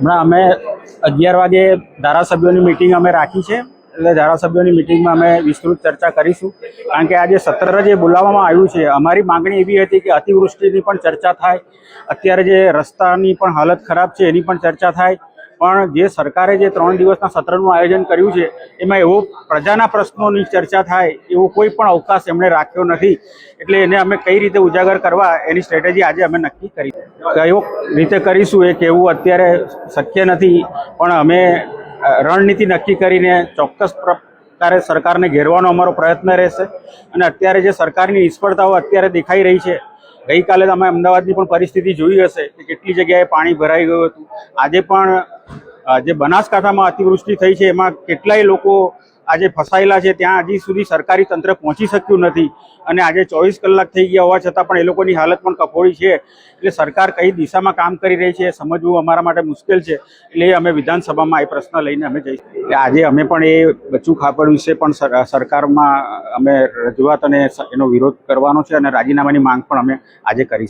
હમણાં અમે અગિયાર વાગે ધારાસભ્યોની મિટિંગ અમે રાખી છે. એટલે ધારાસભ્યોની મિટિંગમાં અમે વિસ્તૃત ચર્ચા કરીશું. કારણ કે આજે સત્ર જે બોલાવવામાં આવ્યું છે, અમારી માંગણી એવી હતી કે અતિવૃષ્ટિની પણ ચર્ચા થાય. અત્યારે જે રસ્તાની પણ હાલત ખરાબ છે, એની પણ ચર્ચા થાય. પણ જે સરકારે જે ત્રણ દિવસના સત્રનું આયોજન કર્યું છે, એમાં એવો પ્રજાના પ્રશ્નોની ચર્ચા થાય એવો કોઈ પણ અવકાશ એમણે રાખ્યો નથી. એટલે એને અમે કઈ રીતે ઉજાગર કરવા એની સ્ટ્રેટેજી આજે અમે નક્કી કરી. કયો રીતે કરીશું એ કહેવું અત્યારે શક્ય નથી, પણ અમે રણનીતિ નક્કી કરીને ચોક્કસ પ્રકારે સરકારને ઘેરવાનો અમારો પ્રયત્ન રહેશે. અને અત્યારે જે સરકારની નિષ્ફળતાઓ અત્યારે દેખાઈ રહી છે, ગઈકાલે તમે અમદાવાદની પણ પરિસ્થિતિ જોઈ હશે કે કેટલી જગ્યાએ પાણી ભરાઈ ગયું હતું. આજે પણ જે બનાસકાંઠામાં અતિવૃષ્ટિ થઈ છે, એમાં કેટલાય લોકો આજે ફસાયેલા છે, ત્યાં હજી સુધી સરકારી તંત્ર પહોંચી શક્યું નથી. અને આજે ચોવીસ કલાક થઈ ગયા હોવા છતાં પણ એ લોકોની હાલત પણ કફોડી છે. એટલે સરકાર કઈ દિશામાં કામ કરી રહી છે સમજવું અમારા માટે મુશ્કેલ છે. એટલે અમે વિધાનસભામાં એ પ્રશ્ન લઈને અમે જઈશું એટલે આજે અમે પણ એ બચ્ચું ખાપડ વિશે પણ સરકારમાં અમે રજૂઆત અને એનો વિરોધ કરવાનો છે અને રાજીનામાની માંગ પણ અમે આજે કરીશું